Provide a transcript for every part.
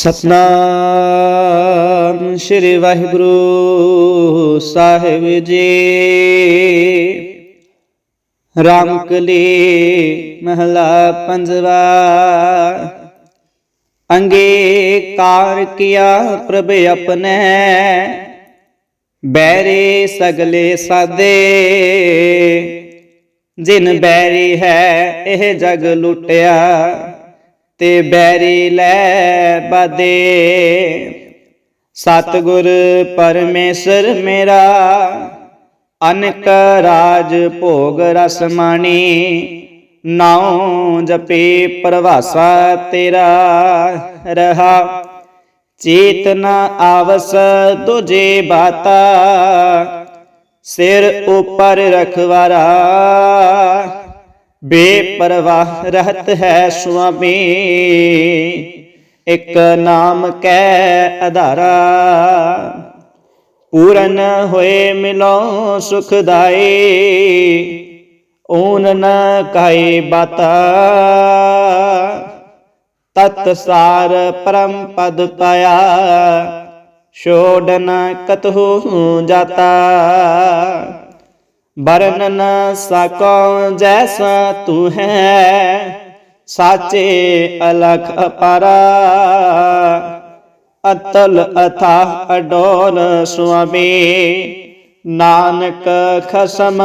ਸਤਨਾਮ ਸ੍ਰੀ ਵਾਹਿਗੁਰੂ ਸਾਹਿਬ ਜੀ। ਰਾਮਕਲੀ ਮਹਲਾ ਪੰਜਵਾ। ਅੰਗੀਕਾਰ ਕੀਆ ਪ੍ਰਭ ਆਪਣੇ। ਬੈਰੇ ਸਗਲੇ ਸਾਦੇ। ਜਿਨ ਬੈਰੀ ਹੈ, ਇਹ ਜਗ ਲੁੱਟਿਆ। ਤੇ ਬੈਰੀ ਲੈ ਬਦੇ। ਸਤਿਗੁਰ ਪਰਮੇਸ਼ਰ ਮੇਰਾ, ਅਨਕ ਰਾਜ ਭੋਗ ਰਸ ਮਾਣੀ। ਨਾਉ ਜਪੇ ਪ੍ਰਵਾਸਾ ਤੇਰਾ ਰਹਾ। ਚੇਤਨਾ ਆਵਸ ਤੁਝੇ ਬਾਤਾ। ਸਿਰ ਉਪਰ ਰਖਵਾਰਾ। ਬੇਪਰਵਾਹ ਰਹਤ ਹੈ ਸੁਆਮੀ, ਇੱਕ ਨਾਮ ਕੈ ਆਧਾਰਾ ਪੂਰਨ ਹੋਏ ਮਿਲੋ ਸੁਖਦਾਈ ਓਨ ਨ ਕਾਈ ਬਾਤਾ। ਤਤ ਸਾਰ ਪਰਮ ਪਦ ਪਾਇਆ ਛੋੜਨ ਕਤਹੂ ਜਾਤਾ। ਵਰਨ ਨ ਸਕੋ ਜੈਸਾ ਤੂੰ ਹੈ, ਸਾਚੇ ਅਲਖ ਅਪਾਰਾ। ਅਤਲ ਅਥਾ ਅਡੋਲ ਸੁਆਮੀ, ਨਾਨਕ ਖਸਮ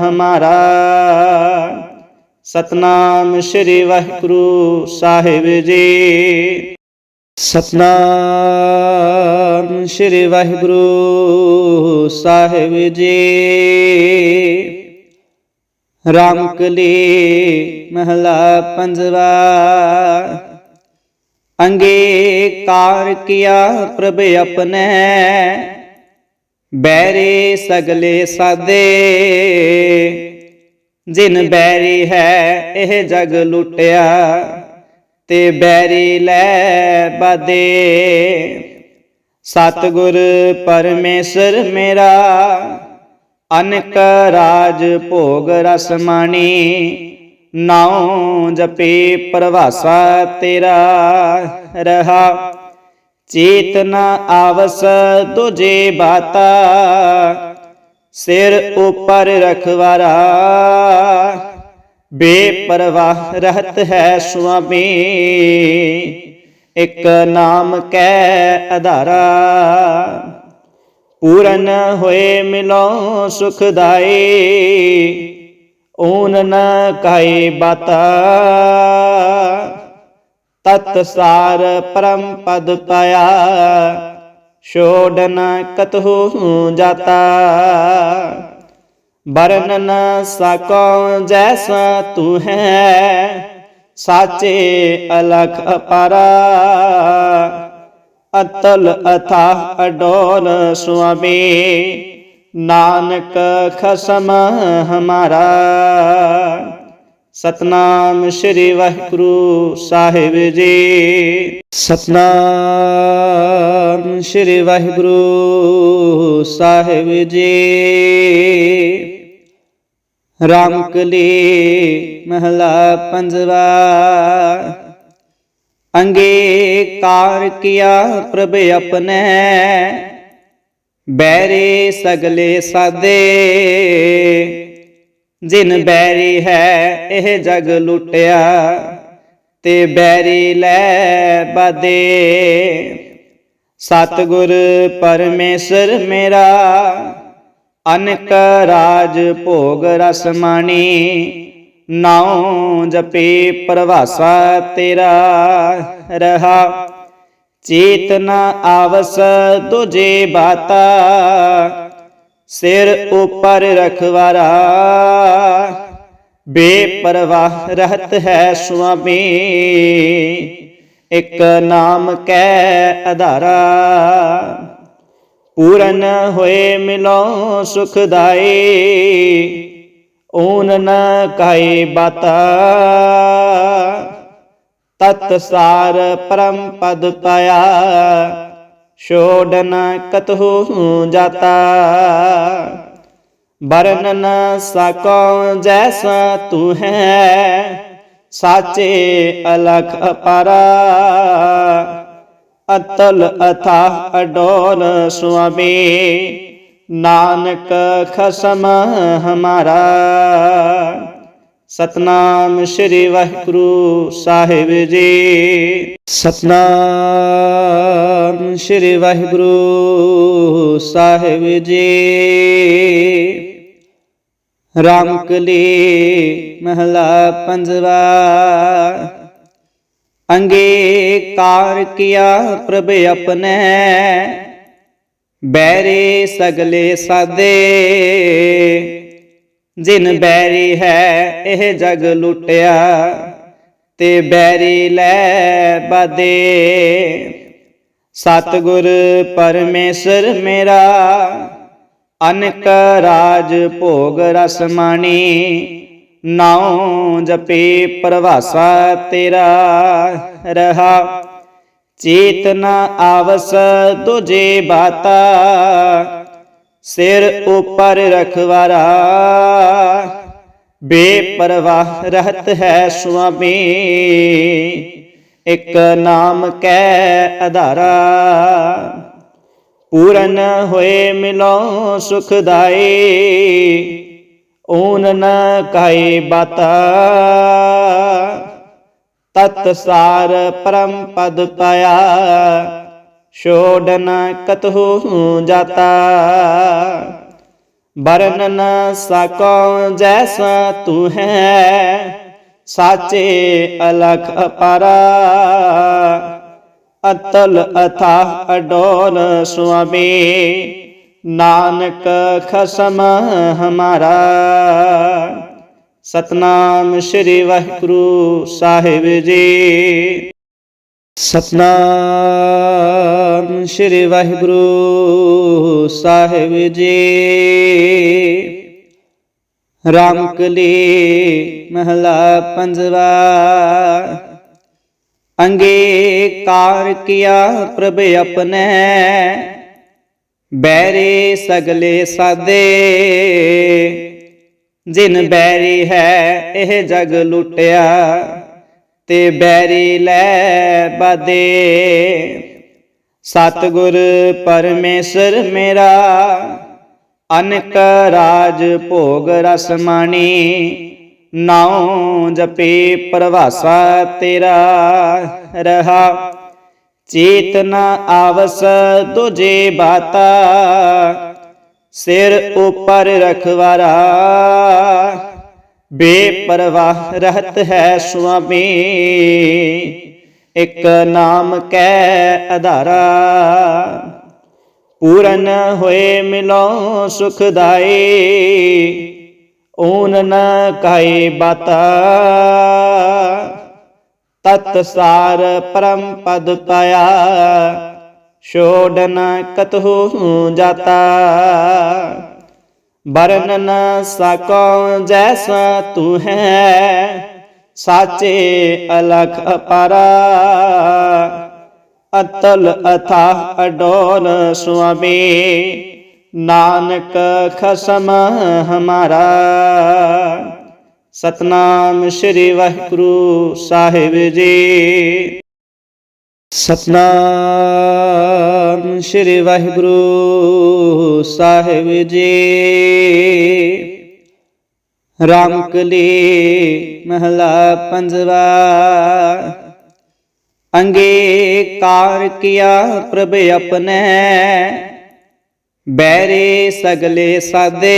ਹਮਾਰਾ। ਸਤਨਾਮ ਸ੍ਰੀ ਵਾਹਿਗੁਰੂ ਸਾਹਿਬ ਜੀ। ਸਤਨਾਮ ਸ੍ਰੀ ਵਾਹਿਗੁਰੂ ਸਾਹਿਬ ਜੀ। ਰਾਮਕਲੀ ਮਹਲਾ ਪੰਜਵਾ। ਅੰਗੀਕਾਰ ਕੀਆ ਪ੍ਰਭ ਆਪਣੇ, ਬੈਰੀ ਸਗਲੇ ਸਾਦੇ। ਜਿਨ ਬੈਰੀ ਹੈ, ਇਹ ਜਗ ਲੁੱਟਿਆ, ਤੇ ਬੈਰੀ ਲੈ ਬਾਦੇ। ਸਤਿਗੁਰ ਪਰਮੇਸ਼ਰ ਮੇਰਾ ਅਨਕ ਰਾਜ ਭੋਗ ਰਸ ਮਾਣੀ। ਨਾਉ ਜਪੇ ਪ੍ਰਵਾਸਾ ਤੇਰਾ ਰਹਾ। ਚੇਤਨਾ ਆਵਸ ਤੁਝੇ ਬਾਤਾ। ਸਿਰ ਉਪਰ ਰਖਵਾਰਾ। ਬੇਪਰਵਾਹ ਰਹਤ ਹੈ ਸੁਆਮੀ। ਇੱਕ ਨਾਮ ਕੈ ਆਧਾਰਾ ਪੂਰਨ ਹੋਏ ਮਿਲੋ ਸੁਖਦਾਈ ਓਨ ਨ ਕਾਈ ਬਾਤਾ। ਤਤ ਸਾਰ ਪਰਮ ਪਦ ਪਾਇਆ ਛੋੜਨ ਕਤਹੂ ਜਾਤਾ। ਬਰਨ ਨ ਸਕੋ ਜੈਸਾ ਤੂੰ ਹੈ, ਸਾਚੇ ਅਲਖ ਅਪਾਰਾ। ਅਤਲ ਅਥਾ ਅਡੋਲ ਸੁਆਮੀ। ਨਾਨਕ ਖਸਮ ਹਮਾਰਾ। ਸਤਨਾਮ ਸ੍ਰੀ ਵਾਹਿਗੁਰੂ ਸਾਹਿਬ ਜੀ। ਸਤਨਾਮ ਸ੍ਰੀ ਵਾਹਿਗੁਰੂ ਸਾਹਿਬ ਜੀ। ਰਾਮਕਲੀ ਮਹਲਾ ਪੰਜਵਾ। ਅੰਗੀਕਾਰ ਕੀਆ ਪ੍ਰਭ ਆਪਣੇ। ਬੈਰੀ ਸਗਲੇ ਸਾਦੇ। ਜਿਨ ਬੈਰੀ ਹੈ, ਇਹ ਜਗ ਲੁੱਟਿਆ। ਤੇ ਬੈਰੀ ਲੈ ਬਦੇ। ਸਤਿਗੁਰ ਪਰਮੇਸ਼ਰ ਮੇਰਾ, ਅਨਕ ਰਾਜ ਭੋਗ ਰਸ ਮਾਣੀ। ਨਾਉ ਜਪੇ ਪ੍ਰਵਾਸਾ ਤੇਰਾ ਰਹਾ। ਚੇਤਨਾ ਆਵਸ ਤੁਝੇ ਬਾਤਾ। ਸਿਰ ਉਪਰ ਰਖਵਾਰਾ। ਬੇਪਰਵਾਹ ਰਹਤ ਹੈ ਸੁਆਮੀ। ਇੱਕ ਨਾਮ ਕੈ ਆਧਾਰਾ ਪੂਰਨ ਹੋਏ ਮਿਲੋ ਸੁਖਦਾਈ ਓਨ ਨ ਕਾਈ ਬਾਤਾ। ਤਤ ਸਾਰ ਪਰਮ ਪਦ ਪਾਇਆ। ਛੋੜਨ ਕਤਹੂ ਜਾਤਾ। ਬਰਨ ਨ ਸਕੋ ਜੈਸਾ ਤੂੰ ਹੈ ਸਾਚੇ ਅਲਖ ਅਪਾਰਾ। ਅਤਲ ਅਥਾ ਅਡੋਲ ਸੁਆਮੀ। ਨਾਨਕ ਖਸਮ ਹਮਾਰਾ। ਸਤਨਾਮ ਸ੍ਰੀ ਵਾਹਿਗੁਰੂ ਸਾਹਿਬ ਜੀ। ਸਤਨਾਮ ਸ੍ਰੀ ਵਾਹਿਗੁਰੂ ਸਾਹਿਬ ਜੀ। ਰਾਮਕਲੀ ਮਹਲਾ ਪੰਜਵਾ। ਅੰਗੀਕਾਰ ਕੀਆ ਪ੍ਰਭ ਆਪਣੇ। ਬੈਰੀ ਸਗਲੇ ਸਾਦੇ। ਜਿਨ ਬੈਰੀ ਹੈ, ਇਹ ਜਗ ਲੁੱਟਿਆ। ਤੇ ਬੈਰੀ ਲੈ ਬਾਦੇ। ਸਤਿਗੁਰ ਪਰਮੇਸ਼ਰ ਮੇਰਾ, ਅਨਕ ਰਾਜ ਭੋਗ ਰਸ ਮਾਣੀ। ਨਾਉ ਜਪੇ ਪ੍ਰਵਾਸਾ ਤੇਰਾ ਰਹਾ। ਚੇਤਨ ਆਵਸ ਤੁਝੇ ਬਾਤਾ, ਸਿਰ ਉਪਰ ਰਖਵਾਰਾ। ਬੇਪਰਵਾਹ ਰਹਤ ਹੈ ਸੁਆਮੀ, ਇੱਕ ਨਾਮ ਕੈ ਆਧਾਰਾ ਪੂਰਨ ਹੋਏ ਮਿਲੋ ਸੁਖਦਾਈ ਓਨ ਨ ਕਾਈ ਬਾਤਾ। ਤਤ ਪਰਮ ਪਦ ਪਾਇਆ ਛੋੜਨ ਕਤਹੂ ਜਾਤਾ ਬਰਨ ਨ ਸਕੋ ਜੈਸਾ ਤੂੰ ਹੈ ਸਾਚੇ ਅਲਖ ਅਪਾਰਾ ਅਤਲ ਅਥਾ ਅਡੋਲ ਸੁਆਮੀ ਨਾਨਕ ਖਸਮ ਹਮਾਰਾ ਸਤਨਾਮ ਸ੍ਰੀ ਵਾਹਿਗੁਰੂ ਸਾਹਿਬ ਜੀ। ਸਤਨਾਮ ਸ੍ਰੀ ਵਾਹਿਗੁਰੂ ਸਾਹਿਬ ਜੀ। ਰਾਮਕਲੀ ਮਹਲਾ ਪੰਜਵਾ। ਅੰਗੀਕਾਰ ਕੀਆ ਪ੍ਰਭ ਆਪਣੇ। ਬੈਰੇ ਸਗਲੇ ਸਾਦੇ। ਜਿਨ ਬੈਰੀ ਹੈ, ਇਹ ਜਗ ਲੁੱਟਿਆ। ਤੇ ਬੈਰੀ ਲੈ ਬਦੇ। ਸਤਿਗੁਰ ਪਰਮੇਸ਼ਰ ਮੇਰਾ, ਅਨਕ ਰਾਜ ਭੋਗ ਰਸ ਮਾਣੀ। ਨਾਉ ਜਪੇ ਪ੍ਰਵਾਸਾ ਤੇਰਾ ਰਹਾ। ਚੇਤਨਾ ਆਵਸ ਤੁਝੇ ਬਾਤਾ। ਸਿਰ ਉਪਰ ਰਖਵਾਰਾ। ਬੇਪਰਵਾਹ ਰਹਤ ਹੈ ਸੁਆਮੀ, ਇੱਕ ਨਾਮ ਕੈ ਆਧਾਰਾ ਪੂਰਨ ਹੋਏ ਮਿਲੋ ਸੁਖਦਾਈ ਓਨ ਨ ਕਾਈ ਬਾਤਾ। ਤਤ ਸਾਰ ਪਰਮ ਪਦ ਪਾਇਆ ਛੋੜਨ ਕਤਹੂ ਜਾਤਾ। ਬਰਨ ਨ ਸਕੋ ਜੈਸਾ ਤੂੰ ਹੈ, ਸਾਚੇ ਅਲਖ ਅਪਾਰਾ। ਅਤਲ ਅਥਾ ਅਡੋਲ ਸੁਆਮੀ, ਨਾਨਕ ਖਸਮ ਹਮਾਰਾ। ਸਤਨਾਮ ਸ੍ਰੀ ਵਾਹਿਗੁਰੂ ਸਾਹਿਬ ਜੀ। ਸਤਨਾਮ ਸ੍ਰੀ ਵਾਹਿਗੁਰੂ ਸਾਹਿਬ ਜੀ। ਰਾਮਕਲੀ ਮਹਲਾ ਪੰਜਵਾ। ਅੰਗੀਕਾਰ ਕੀਆ ਪ੍ਰਭ ਆਪਣੇ। ਬੈਰੇ ਸਗਲੇ ਸਾਦੇ।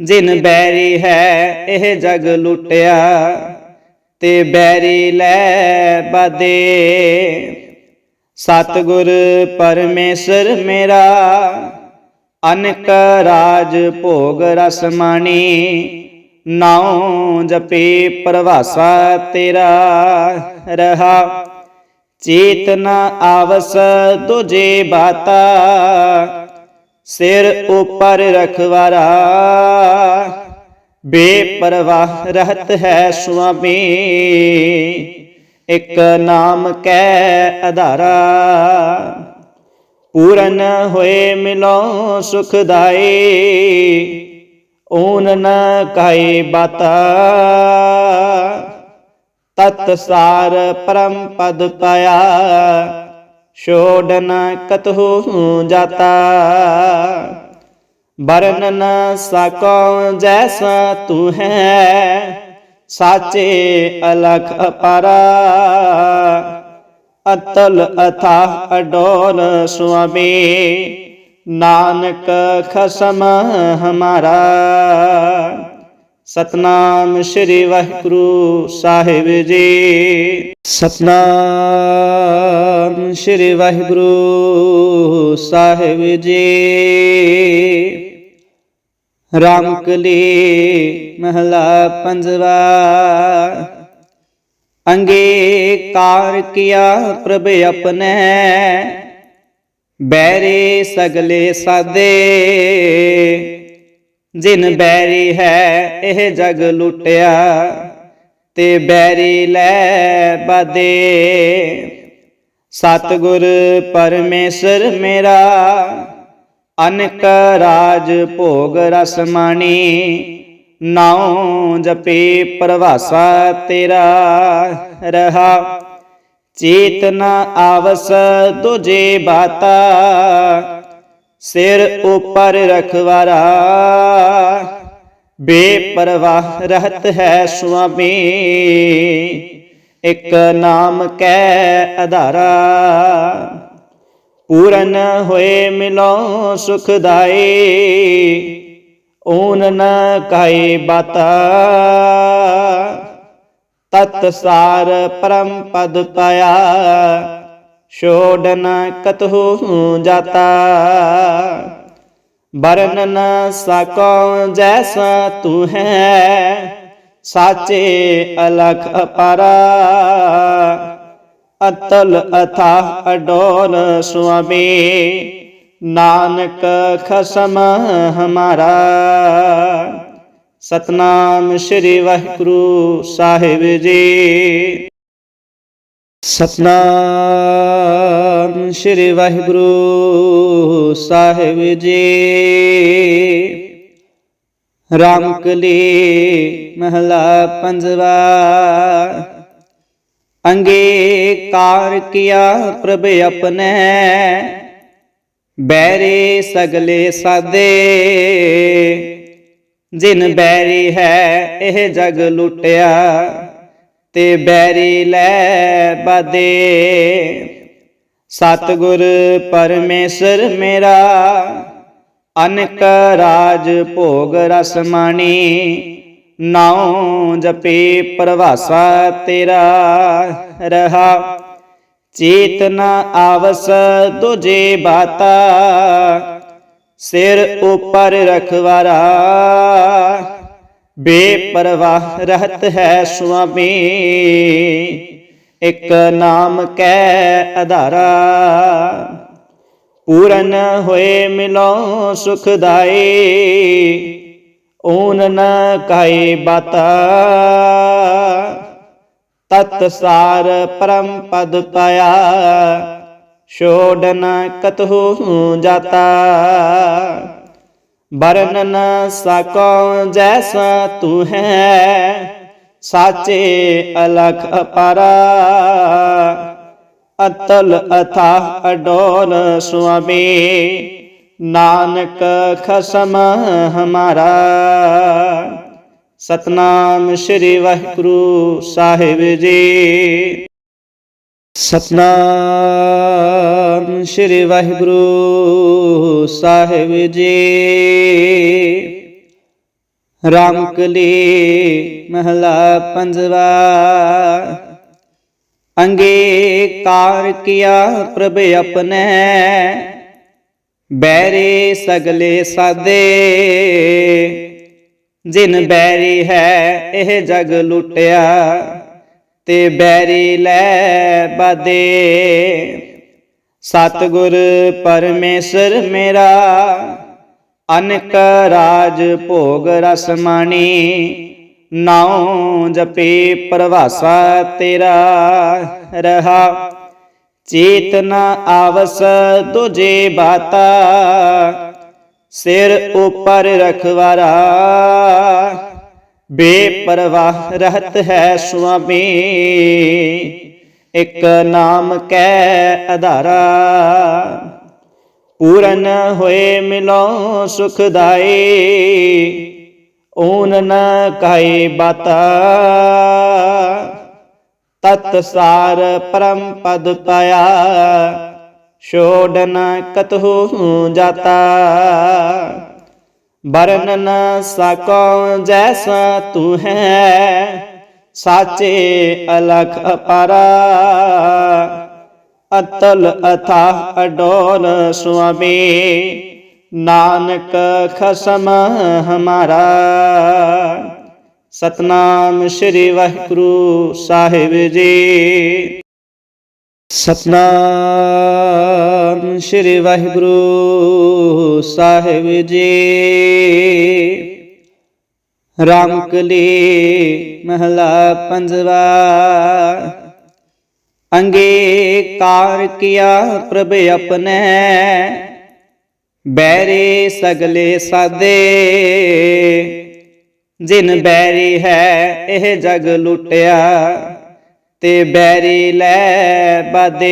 ਜਿਨ ਬੈਰੀ ਹੈ, ਇਹ ਜਗ ਲੁੱਟਿਆ। ਤੇ ਬੈਰੀ ਲੈ ਬਦੇ। ਸਤਿਗੁਰ ਪਰਮੇਸ਼ਰ ਮੇਰਾ, ਅਨਕ ਰਾਜ ਭੋਗ ਰਸ ਮਾਣੀ। ਨਾਉ ਜਪੇ ਪ੍ਰਵਾਸਾ ਤੇਰਾ ਰਹਾ। ਚੇਤਨਾ ਆਵਸ ਤੁਝੇ ਬਾਤਾ। ਸਿਰ ਉਪਰ ਰਖਵਾਰਾ ਬੇਪਰਵਾਹ ਰਹਤ ਹੈ ਸੁਆਮੀ, ਇੱਕ ਨਾਮ ਕੈ ਆਧਾਰਾ ਪੂਰਨ ਹੋਏ ਮਿਲੋ ਸੁਖਦਾਈ ਓਨ ਨ ਕਾਈ ਬਾਤਾ। ਤਤ ਸਾਰ ਪਰਮ ਪਦ ਪਾਇਆ ਛੋੜ ਨ ਜਾਤਾ। ਵਰਨ ਨ ਸਕੋ ਜੈਸਾ ਤੂੰ ਹੈ, ਸਾਚੇ ਅਲਖ ਅਪਾਰਾ। ਅਤਲ ਅਥਾ ਅਡੋਲ ਸੁਆਮੀ, ਨਾਨਕ ਖਸਮ ਹਮਾਰਾ। ਸਤਨਾਮ ਸ੍ਰੀ ਵਾਹਿਗੁਰੂ ਸਾਹਿਬ ਜੀ। ਸਤਨਾਮ ਸ੍ਰੀ ਵਾਹਿਗੁਰੂ ਸਾਹਿਬ ਜੀ। ਰਾਮਕਲੀ ਮਹਲਾ ਪੰਜਵਾ। ਅੰਗੀਕਾਰ ਕੀਆ ਪ੍ਰਭ ਆਪਣੇ, ਬੈਰੇ ਸਗਲੇ ਸਾਦੇ। ਜਿਨ ਬੈਰੀ ਹੈ, ਇਹ ਜਗ ਲੁੱਟਿਆ, ਤੇ ਬੈਰੀ ਲੈ ਬਾਦੇ। ਸਤਿਗੁਰ ਪਰਮੇਸ਼ਰ ਮੇਰਾ ਅਨਕ ਰਾਜ ਭੋਗ ਰਸ ਮਾਣੀ। ਨਾਉ ਜਪੇ ਪ੍ਰਵਾਸਾ ਤੇਰਾ ਰਹਾ। ਚੇਤਨ ਆਵਸ ਤੁਝੇ ਬਾਤਾ। ਸਿਰ ਉਪਰ ਰਖਵਾਰਾ। ਬੇਪਰਵਾਹ ਰਹਤ ਹੈ ਸੁਆਮੀ। ਇੱਕ ਨਾਮ ਕੈ ਆਧਾਰਾ ਪੂਰਨ ਹੋਏ ਮਿਲੋ ਸੁਖਦਾਈ ਓਨ ਨ ਕਾਈ ਬਾਤਾ। ਤਤ ਸਾਰ ਪਰਮ ਪਦ ਪਾਇਆ ਛੋੜ ਨ ਕਤਹੂ ਜਾਤਾ। ਬਰਨ ਨ ਸਕੋ ਜੈਸਾ ਤੂੰ ਹੈ, ਸਾਚੇ ਅਲਖ ਅਪਾਰਾ। ਅਤਲ ਅਥਾ ਅਡੋਲ ਸੁਆਮੀ। ਨਾਨਕ ਖਸਮ ਹਮਾਰਾ। ਸਤਨਾਮ ਸ੍ਰੀ ਵਾਹਿਗੁਰੂ ਸਾਹਿਬ ਜੀ। ਸਤਨਾਮ ਸ੍ਰੀ ਵਾਹਿਗੁਰੂ ਸਾਹਿਬ ਜੀ। ਰਾਮਕਲੀ ਮਹਲਾ ਪੰਜਵਾ। ਅੰਗੀਕਾਰ ਕੀਆ ਪ੍ਰਭ ਆਪਣੇ। ਬੈਰੇ ਸਗਲੇ ਸਾਦੇ। ਜਿਨ ਬੈਰੀ ਹੈ, ਇਹ ਜਗ ਲੁੱਟਿਆ। ਤੇ ਬੈਰੀ ਲੈ ਬਦੇ। ਸਤਿਗੁਰ ਪਰਮੇਸ਼ਰ ਮੇਰਾ, ਅਨਕ ਰਾਜ ਭੋਗ ਰਸ ਮਾਣੀ। ਨਾਉ ਜਪੇ ਪ੍ਰਵਾਸਾ ਤੇਰਾ ਰਹਾ। ਚੇਤਨ ਆਵਸ ਤੁਝੇ ਬਾਤਾ। ਸਿਰ ਉਪਰ ਰਖਵਾਰਾ। ਬੇਪਰਵਾਹ ਰਹਤ ਹੈ ਸੁਆਮੀ। ਇੱਕ ਨਾਮ ਕੈ ਆਧਾਰਾ ਪੂਰਨ ਹੋਏ ਮਿਲੋ ਸੁਖਦਾਈ। ਓਨ ਨ ਕਾਈ ਬਾਤਾ। ਤਤ ਸਾਰ ਪਰਮ ਪਦ ਪਾਇਆ। ਛੋੜ ਨ ਕਤਹੂ ਜਾਤਾ। ਬਰਨ ਨ ਸਕੋ ਜੈਸਾ ਤੂੰ ਹੈ। ਸਾਚੇ ਅਲਖ ਅਪਾਰਾ। ਅਤਲ ਅਥਾ ਅਡੋਲ ਸੁਆਮੀ। ਨਾਨਕ ਖਸਮ ਹਮਾਰਾ। ਸਤਨਾਮ ਸ੍ਰੀ ਵਾਹਿਗੁਰੂ ਸਾਹਿਬ ਜੀ। ਸਤਨਾਮ ਸ੍ਰੀ ਵਾਹਿਗੁਰੂ ਸਾਹਿਬ ਜੀ। ਰਾਮਕਲੀ ਮਹਲਾ ਪੰਜਵਾ। ਅੰਗੀਕਾਰ ਕੀਆ ਪ੍ਰਭ ਆਪਣੇ। ਬੈਰੇ ਸਗਲੇ ਸਾਦੇ। ਜਿਨ ਬੈਰੀ ਹੈ, ਇਹ ਜਗ ਲੁੱਟਿਆ। ਤੇ ਬੈਰੀ ਲੈ ਬਾਦੇ। ਸਤਿਗੁਰ ਪਰਮੇਸ਼ਰ ਮੇਰਾ, ਅਨਕ ਰਾਜ ਭੋਗ ਰਸ ਮਾਣੀ। ਨਾਉ ਜਪੇ ਪ੍ਰਵਾਸਾ ਤੇਰਾ ਰਹਾ। ਚੇਤਨ ਆਵਸ ਦੁਜੇ ਬਾਤਾ, ਸਿਰ ਉਪਰ ਰਖਵਾਰਾ। ਬੇਪਰਵਾਹ ਰਹਤ ਹੈ ਸੁਆਮੀ, ਇੱਕ ਨਾਮ ਕੈ ਆਧਾਰਾ ਪੂਰਨ ਹੋਏ ਮਿਲੋ ਸੁਖਦਾਈ ਓਨ ਨ ਕਾਈ ਬਾਤਾ। ਤਤ ਸਾਰ ਪਰਮ ਪਦ ਪਾਇਆ ਛੋੜ ਨ ਜਾਤਾ। ਬਰਨ ਨ ਸਕੋ ਜੈਸਾ ਤੂੰ ਹੈ, ਸਾਚੇ ਅਲਖ ਅਪਾਰਾ। ਅਤਲ ਅਥਾ ਅਡੋਲ ਸੁਆਮੀ, ਨਾਨਕ ਖਸਮ ਹਮਾਰਾ। ਸਤਨਾਮ ਸ੍ਰੀ ਵਾਹਿਗੁਰੂ ਸਾਹਿਬ ਜੀ। ਸਤਨਾਮ ਸ੍ਰੀ ਵਾਹਿਗੁਰੂ ਸਾਹਿਬ ਜੀ। ਰਾਮਕਲੀ ਮਹਲਾ ਪੰਜਵਾ। ਅੰਗੀਕਾਰ ਕੀਆ ਪ੍ਰਭ ਆਪਣੇ। ਬੈਰੇ ਸਗਲੇ ਸਾਦੇ। ਜਿਨ ਬੈਰੀ ਹੈ, ਇਹ ਜਗ ਲੁੱਟਿਆ। ਤੇ ਬੈਰੀ ਲੈ ਬਦੇ।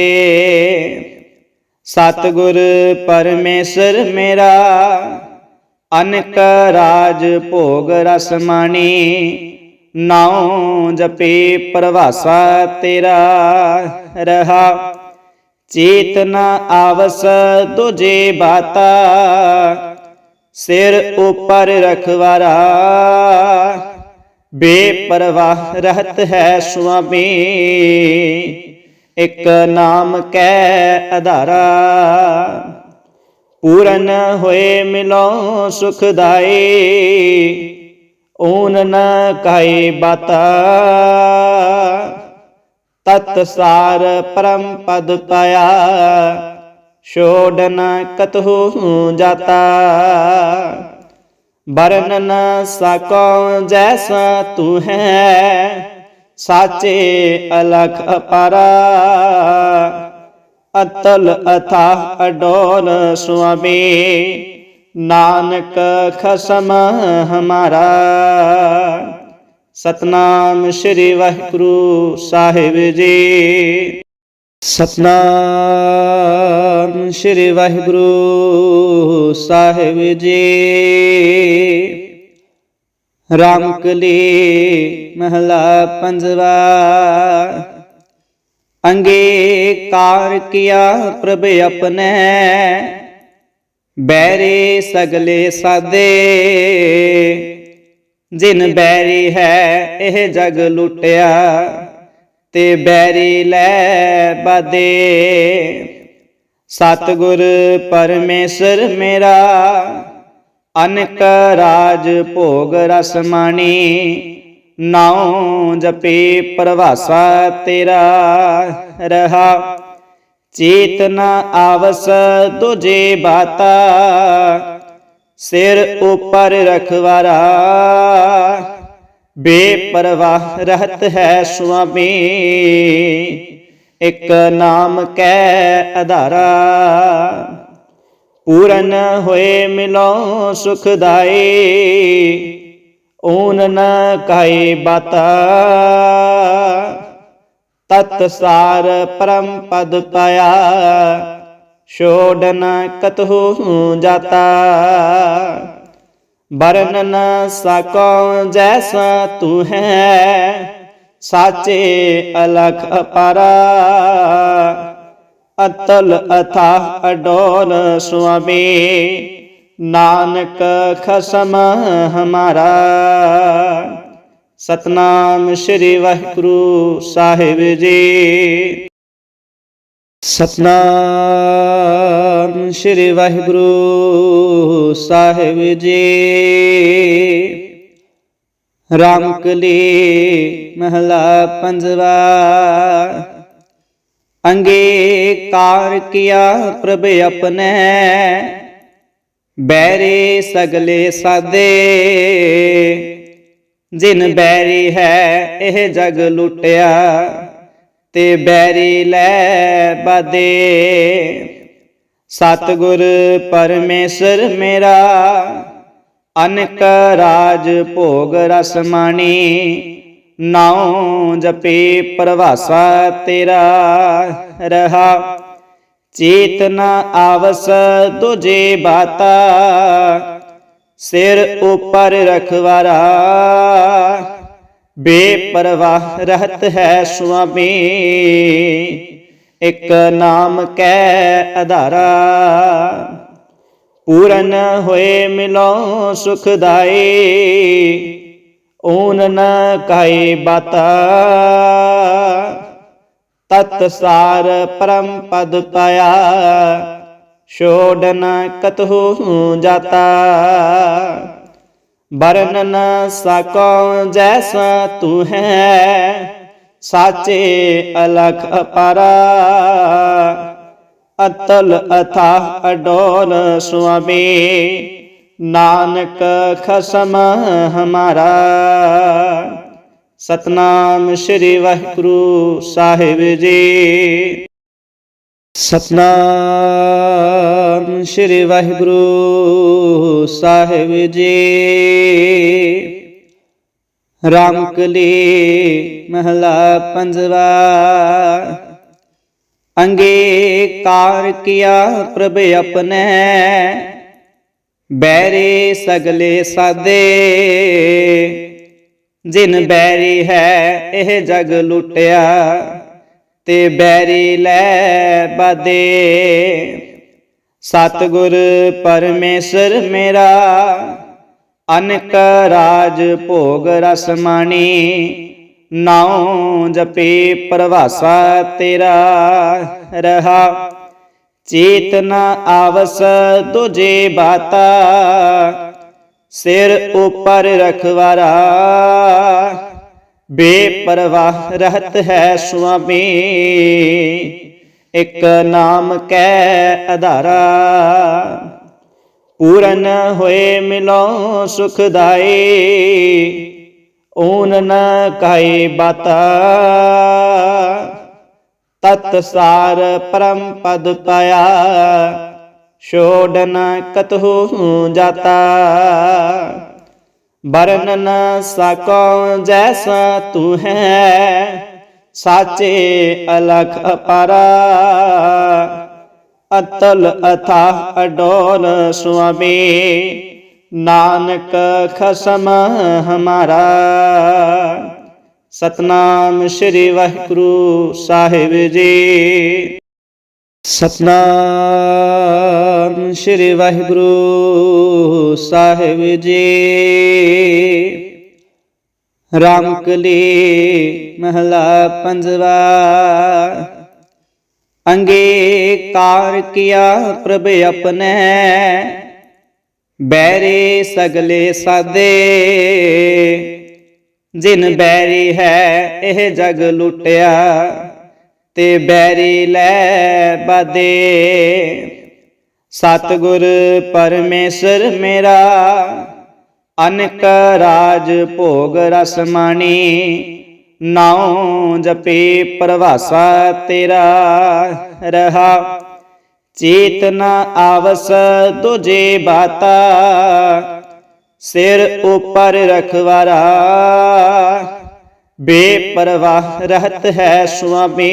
ਸਤਿਗੁਰ ਪਰਮੇਸ਼ਰ ਮੇਰਾ, ਅਨਕ ਰਾਜ ਭੋਗ ਰਸ ਮਾਣੀ। ਨਾਉ ਜਪੇ ਪ੍ਰਵਾਸਾ ਤੇਰਾ ਰਹਾ। ਚੇਤਨਾ ਆਵਸ ਦੁਜੇ ਬਾਤਾ। ਸਿਰ ਉਪਰ ਰਖਵਾਰਾ। ਬੇਪਰਵਾਹ ਰਹਤ ਹੈ ਸੁਆਮੀ, ਇੱਕ ਨਾਮ ਕੈ ਆਧਾਰਾ ਪੂਰਨ ਹੋਏ ਮਿਲੋ ਸੁਖਦਾਈ ਓਨ ਨ ਕਾਈ ਬਾਤਾ। ਤਤ ਸਾਰ ਪਰਮ ਪਦ ਪਾਇਆ ਛੋੜ ਨ ਕਤਹੂ ਜਾਤਾ। ਬਰਨ ਨ ਸਕੋ ਜੈਸਾ ਤੂੰ ਹੈ, ਸਾਚੇ ਅਲਖ ਅਪਾਰਾ। ਅਤਲ ਅਥਾ ਅਡੋਲ ਸੁਆਮੀ, ਨਾਨਕ ਖਸਮ ਹਮਾਰਾ। ਸਤਨਾਮ ਸ੍ਰੀ ਵਾਹਿਗੁਰੂ ਸਾਹਿਬ ਜੀ। ਸਤਨਾਮ ਸ੍ਰੀ ਵਾਹਿਗੁਰੂ ਸਾਹਿਬ ਜੀ। ਰਾਮਕਲੀ ਮਹਲਾ ਪੰਜਵਾ। ਅੰਗੀਕਾਰ ਕੀਆ ਪ੍ਰਭ ਆਪਣੇ। ਬੈਰੇ ਸਗਲੇ ਸਾਦੇ। ਜਿਨ ਬੈਰੀ ਹੈ, ਇਹ ਜਗ ਲੁੱਟਿਆ। ਤੇ ਬੈਰੀ ਲੈ ਬਦੇ। ਸਤਿਗੁਰ ਪਰਮੇਸ਼ਰ ਮੇਰਾ, ਅਨਕ ਰਾਜ ਭੋਗ ਰਸ ਮਾਣੀ। ਨਾਉ ਜਪੇ ਪ੍ਰਵਾਸਾ ਤੇਰਾ ਰਹਾ। ਚੇਤਨਾ ਆਵਸ ਦੁਜੇ ਬਾਤਾ। ਸਿਰ ਉਪਰ ਰਖਵਾਰਾ ਬੇਪਰਵਾਹ ਰਹਤ ਹੈ ਸੁਆਮੀ, ਇੱਕ ਨਾਮ ਕੈ ਆਧਾਰਾ ਪੂਰਨ ਹੋਏ ਮਿਲੋ ਸੁਖਦਾਈ ਓਨ ਨ ਕਾਈ ਬਾਤਾ। ਤਤ ਸਾਰ ਪਰਮ ਪਦ ਪਾਇਆ ਛੋੜ ਨ ਕਤਹੂ ਜਾਤਾ। ਵਰਨ ਨ ਸਕੋ ਜੈਸਾ ਤੂੰ ਹੈ, ਸਾਚੇ ਅਲਖ ਅਪਾਰਾ। ਅਤਲ ਅਥਾ ਅਡੋਲ ਸੁਆਮੀ, ਨਾਨਕ ਖਸਮ ਹਮਾਰਾ। ਸਤਨਾਮ ਸ੍ਰੀ ਵਾਹਿਗੁਰੂ ਸਾਹਿਬ ਜੀ। ਸਤਨਾਮ ਸ੍ਰੀ ਵਾਹਿਗੁਰੂ ਸਾਹਿਬ ਜੀ। ਰਾਮਕਲੀ ਮਹਲਾ ਪੰਜਵਾ। ਅੰਗੀਕਾਰ ਕੀਆ ਪ੍ਰਭ ਆਪਣੇ। ਬੈਰੀ ਸਗਲੇ ਸਾਦੇ। ਜਿਨ ਬੈਰੀ ਹੈ, ਇਹ ਜਗ ਲੁੱਟਿਆ। ਤੇ ਬੈਰੀ ਲੈ ਬਦੇ। ਸਤਿਗੁਰ ਪਰਮੇਸ਼ਰ ਮੇਰਾ, ਅਨਕ ਰਾਜ ਭੋਗ ਰਸ ਮਾਣੀ। ਨਾਉ ਜਪੇ ਪ੍ਰਵਾਸਾ ਤੇਰਾ ਰਹਾ। ਚੇਤਨ ਆਵਸ ਤੁਝੇ ਬਾਤਾ। ਸਿਰ ਉਪਰ ਰਖਵਾਰਾ ਬੇਪਰਵਾਹ ਰਹਤ ਹੈ ਸੁਆਮੀ, ਇੱਕ ਨਾਮ ਕੈ ਆਧਾਰਾ ਪੂਰਨ ਹੋਏ ਮਿਲੋ ਸੁਖਦਾਈ ਓਨ ਨ ਕਾਈ ਬਾਤਾ। ਤਤ ਸਾਰ ਪਰਮ ਪਦ ਪਾਇਆ ਛੋੜਨ ਕਤਹੂ ਜਾਤਾ। ਵਰਨ ਨ ਸਕੋ ਜੈਸਾ ਤੂੰ ਹੈ, ਸਾਚੇ ਅਲਖ ਅਪਾਰਾ ਅਤਲ ਅਥਾ ਅਡੋਲ ਸੁਆਮੀ, ਨਾਨਕ ਖਸਮ ਹਮਾਰਾ। ਸਤਨਾਮ ਸ੍ਰੀ ਵਾਹਿਗੁਰੂ ਸਾਹਿਬ ਜੀ। ਸਤਨਾਮ ਸ੍ਰੀ ਵਾਹਿਗੁਰੂ ਸਾਹਿਬ ਜੀ। ਰਾਮਕਲੀ ਮਹਲਾ ਪੰਜਵਾ। ਅੰਗੀਕਾਰ ਕੀਆ ਪ੍ਰਭ ਆਪਣੇ। ਬੈਰੀ ਸਗਲੇ ਸਾਦੇ। ਜਿਨ ਬੈਰੀ ਹੈ, ਇਹ ਜਗ ਲੁੱਟਿਆ। ਤੇ ਬੈਰੀ ਲੈ ਬਦੇ। ਸਤਿਗੁਰ ਪਰਮੇਸ਼ਰ ਮੇਰਾ, ਅਨਕ ਰਾਜ ਭੋਗ ਰਸ ਮਾਣੀ। ਨਾਉ ਜਪੇ ਪ੍ਰਵਾਸਾ ਤੇਰਾ ਰਹਾ। ਚੇਤਨ ਆਵਸ ਤੁਝੇ ਬਾਤਾ। ਸਿਰ ਉਪਰ ਰਖਵਾਰਾ ਬੇਪਰਵਾਹ ਰਹਤ ਹੈ ਸੁਆਮੀ। ਇੱਕ ਨਾਮ ਕੈ ਆਧਾਰਾ ਪੂਰਨ ਹੋਏ ਮਿਲੋ ਸੁਖਦਾਈ। ਓਨ ਨ ਕਾਈ ਬਾਤਾ। ਤਤ ਸਾਰ ਪਰਮ ਪਦ ਪਾਇਆ। ਛੋੜਨ ਕਤਹੂ ਜਾਤਾ। ਵਰਨ ਨ ਸਕੋ ਜੈਸਾ ਤੂੰ ਹੈ, ਸਾਚੇ ਅਲਖ ਅਪਾਰਾ ਅਤਲ ਅਥਾ ਅਡੋਲ ਸੁਆਮੀ, ਨਾਨਕ ਖਸਮ ਹਮਾਰਾ। ਸਤਨਾਮ ਸ੍ਰੀ ਵਾਹਿਗੁਰੂ ਸਾਹਿਬ ਜੀ। ਸਤਨਾਮ ਸ੍ਰੀ ਵਾਹਿਗੁਰੂ ਸਾਹਿਬ ਜੀ। ਰਾਮਕਲੀ ਮਹਲਾ ਪੰਜਵਾ। ਅੰਗੀਕਾਰ ਕੀਆ ਪ੍ਰਭ ਆਪਣੇ। ਬੈਰੀ ਸਗਲੇ ਸਾਦੇ। ਜਿਨ ਬੈਰੀ ਹੈ, ਇਹ ਜਗ ਲੁੱਟਿਆ। ਤੇ ਬੈਰੀ ਲੈ ਬਦੇ। ਸਤਿਗੁਰ ਪਰਮੇਸ਼ਰ ਮੇਰਾ, ਅਨਕ ਰਾਜ ਭੋਗ ਰਸ ਮਾਣੀ। ਨਾਉ ਜਪੇ ਪ੍ਰਵਾਸਾ ਤੇਰਾ ਰਹਾ। ਚੇਤਨ ਆਵਸ ਤੁਝੇ ਬਾਤਾ। ਸਿਰ ਉਪਰ ਰਖਵਾਰਾ। ਬੇਪਰਵਾਹ ਰਹਤ ਹੈ ਸੁਆਮੀ,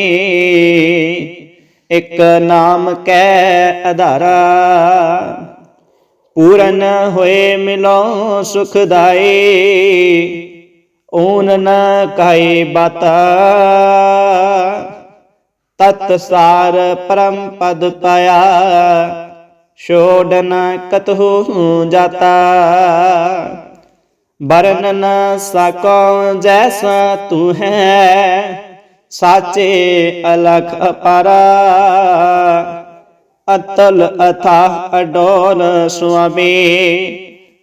ਇੱਕ ਨਾਮ ਕੈ ਆਧਾਰਾ ਪੂਰਨ ਹੋਏ ਮਿਲੋ ਸੁਖਦਾਈ ਓਨ ਨ ਕਾਈ ਬਾਤਾ। ਤਤ ਸਾਰ ਪਰਮ ਪਦ ਪਾਇਆ ਛੋੜਨ ਕਤਹੂ ਜਾਤਾ। ਵਰਨ ਨ ਸਕੋ ਜੈਸਾ ਤੂੰ ਹੈ, ਸਾਚੇ ਅਲਖ ਅਪਾਰਾ ਅਤਲ ਅਥਾ ਅਡੋਲ ਸੁਆਮੀ,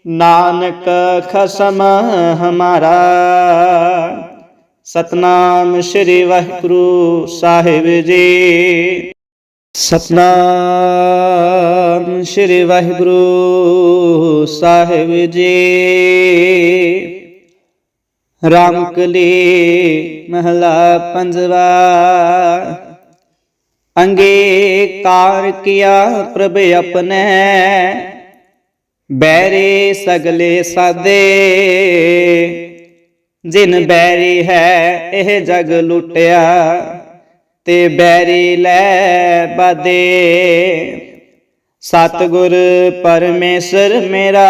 ਨਾਨਕ ਖਸਮ ਹਮਾਰਾ। ਸਤਨਾਮ ਸ੍ਰੀ ਵਾਹਿਗੁਰੂ ਸਾਹਿਬ ਜੀ। ਸਤਨਾਮ ਸ੍ਰੀ ਵਾਹਿਗੁਰੂ ਸਾਹਿਬ ਜੀ। ਰਾਮਕਲੀ ਮਹਲਾ ਪੰਜਵਾ। ਅੰਗੀਕਾਰ ਕੀਆ ਪ੍ਰਭ ਆਪਣੇ। ਬੈਰੇ ਸਗਲੇ ਸਾਦੇ। ਜਿਨ ਬੈਰੀ ਹੈ, ਇਹ ਜਗ ਲੁੱਟਿਆ। ਤੇ ਬੈਰੀ ਲੈ ਬਦੇ। ਸਤਿਗੁਰ ਪਰਮੇਸ਼ਰ ਮੇਰਾ,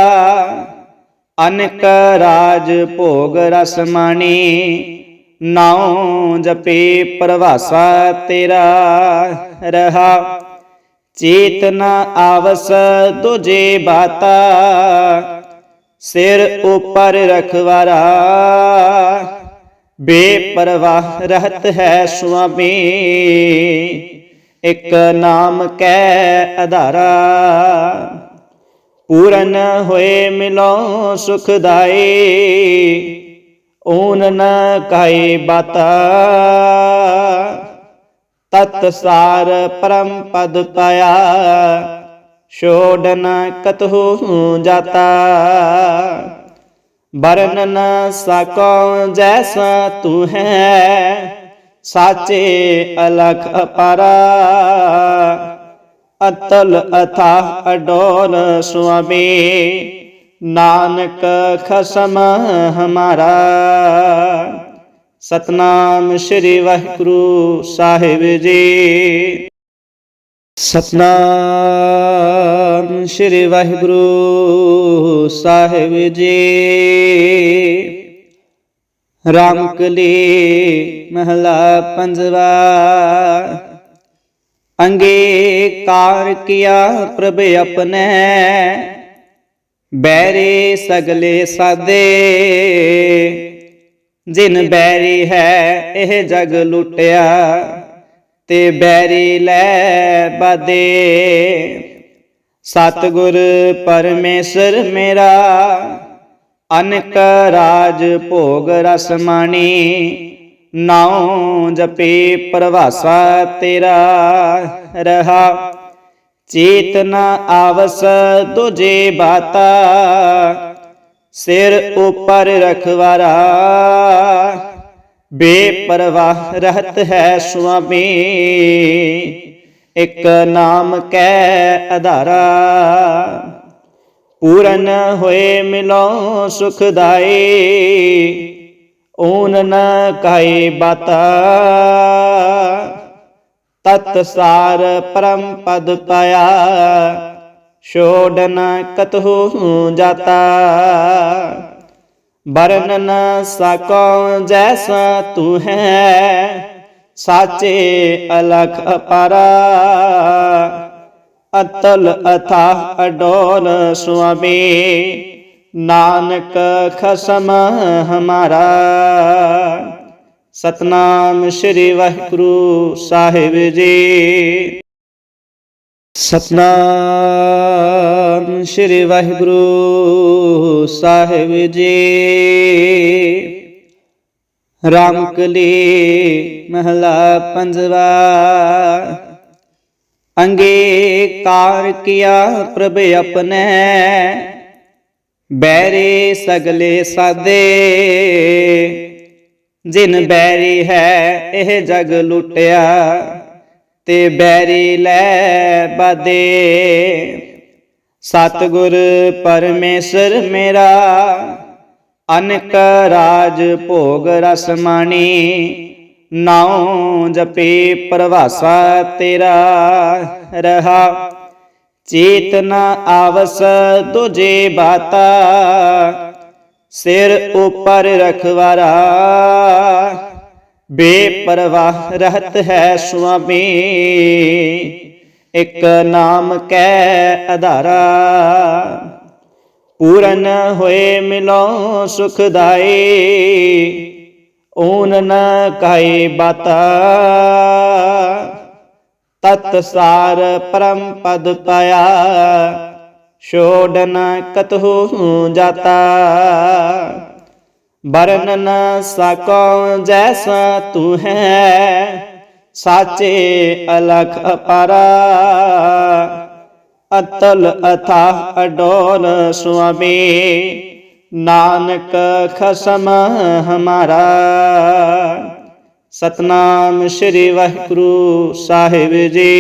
ਅਨਕ ਰਾਜ ਭੋਗ ਰਸ ਮਾਣੀ। ਨਾਉ ਜਪੇ ਪ੍ਰਵਾਸਾ ਤੇਰਾ ਰਹਾ। ਚੇਤਨਾ ਆਵਸ ਤੁਝੇ ਬਾਤਾ। ਸਿਰ ਉਪਰ ਰਖਵਾਰਾ ਬੇਪਰਵਾਹ ਰਹਤ ਹੈ ਸੁਆਮੀ, ਇੱਕ ਨਾਮ ਕੈ ਆਧਾਰਾ ਪੂਰਨ ਹੋਏ ਮਿਲੋ ਸੁਖਦਾਈ ਓਨ ਨ ਕਾਈ ਬਾਤਾ। ਤਤ ਸਾਰ ਪਰਮ ਪਦ ਪਾਇਆ ਛੋੜਨ ਕਤਹੂ ਜਾਤਾ। ਵਰਨ ਨ ਸਕੋ ਜੈਸਾ ਤੂੰ ਹੈ, ਸਾਚੇ ਅਲਖ ਅਪਾਰਾ ਅਤਲ ਅਥਾ ਅਡੋਲ ਸੁਆਮੀ, ਨਾਨਕ ਖਸਮ ਹਮਾਰਾ। ਸਤਨਾਮ ਸ੍ਰੀ ਵਾਹਿਗੁਰੂ ਸਾਹਿਬ ਜੀ। ਸਤਨਾਮ ਸ੍ਰੀ ਵਾਹਿਗੁਰੂ ਸਾਹਿਬ ਜੀ। ਰਾਮਕਲੀ ਮਹਲਾ ਪੰਜਵਾ। ਅੰਗੀਕਾਰ ਕੀਆ ਪ੍ਰਭ ਆਪਣੇ। ਬੈਰੇ ਸਗਲੇ ਸਾਦੇ। ਜਿਨ ਬੈਰੀ ਹੈ, ਇਹ ਜਗ ਲੁੱਟਿਆ। ਤੇ ਬੈਰੀ ਲੈ ਬਦੇ। ਸਤਿਗੁਰ ਪਰਮੇਸ਼ਰ ਮੇਰਾ, ਅਨਕ ਰਾਜ ਭੋਗ ਰਸ ਮਾਣੀ। ਨਾਉ ਜਪੇ ਪ੍ਰਵਾਸਾ ਤੇਰਾ ਰਹਾ। ਚੇਤਨ ਆਵਸ ਤੁਝੇ ਬਾਤਾ। ਸਿਰ ਉਪਰ ਰਖਵਾਰਾ। ਬੇਪਰਵਾਹ ਰਹਤ ਹੈ ਸੁਆਮੀ, ਇੱਕ ਨਾਮ ਕੈ ਆਧਾਰਾ ਪੂਰਨ ਹੋਏ ਮਿਲੋ ਸੁਖਦਾਈ ਓਨ ਨ ਕਾਈ ਬਾਤਾ। ਤਤ ਸਾਰ ਪਰਮ ਪਦ ਪਾਇਆ ਛੋੜਨ ਕਤਹੂ ਜਾਤਾ। ਵਰਨ ਨ ਸਕੋ ਜੈਸਾ ਤੂੰ ਹੈ, ਸਾਚੇ ਅਲਖ ਅਪਾਰਾ ਅਤਲ ਅਥਾ ਅਡੋਲ ਸੁਆਮੀ, ਨਾਨਕ ਖਸਮ ਹਮਾਰਾ। ਸਤਨਾਮ ਸ੍ਰੀ ਵਾਹਿਗੁਰੂ ਸਾਹਿਬ ਜੀ। ਸਤਨਾਮ ਸ੍ਰੀ ਵਾਹਿਗੁਰੂ ਸਾਹਿਬ ਜੀ। ਰਾਮਕਲੀ ਮਹਲਾ ਪੰਜਵਾ। ਅੰਗੀਕਾਰ ਕੀਆ ਪ੍ਰਭ ਆਪਣੇ। ਬੈਰੇ ਸਗਲੇ ਸਾਦੇ। ਜਿਨ ਬੈਰੀ ਹੈ, ਇਹ ਜਗ ਲੁੱਟਿਆ। ਤੇ ਬੈਰੀ ਲੈ ਬਦੇ। ਸਤਿਗੁਰ ਪਰਮੇਸ਼ਰ ਮੇਰਾ, ਅਨਕ ਰਾਜ ਭੋਗ ਰਸ ਮਾਣੀ। ਨਾਉ ਜਪੇ ਪ੍ਰਵਾਸਾ ਤੇਰਾ ਰਹਾ। ਚੇਤਨ ਆਵਸ ਤੁਝੇ ਬਾਤਾ। ਸਿਰ ਉਪਰ ਰਖਵਾਰਾ ਬੇਪਰਵਾਹ ਰਹਤ ਹੈ ਸੁਆਮੀ, ਇੱਕ ਨਾਮ ਕੈ ਆਧਾਰਾ ਪੂਰਨ ਹੋਏ ਮਿਲੋ ਸੁਖਦਾਈ ਓਨ ਨ ਕਾਈ ਬਾਤਾ। ਤਤ ਸਾਰ ਪਰਮ ਪਦ ਪਾਇਆ ਛੋੜਨ ਕਤਹੂ ਜਾਤਾ। ਵਰਨ ਨ ਸਕੋ ਜੈਸਾ ਤੂੰ ਹੈ, ਸਾਚੇ ਅਲਖ ਅਪਾਰਾ। ਅਤਲ ਅਥਾ ਅਡੋਲ ਸੁਆਮੀ, ਨਾਨਕ ਖਸਮ ਹਮਾਰਾ। ਸਤਨਾਮ ਸ੍ਰੀ ਵਾਹਿਗੁਰੂ ਸਾਹਿਬ ਜੀ।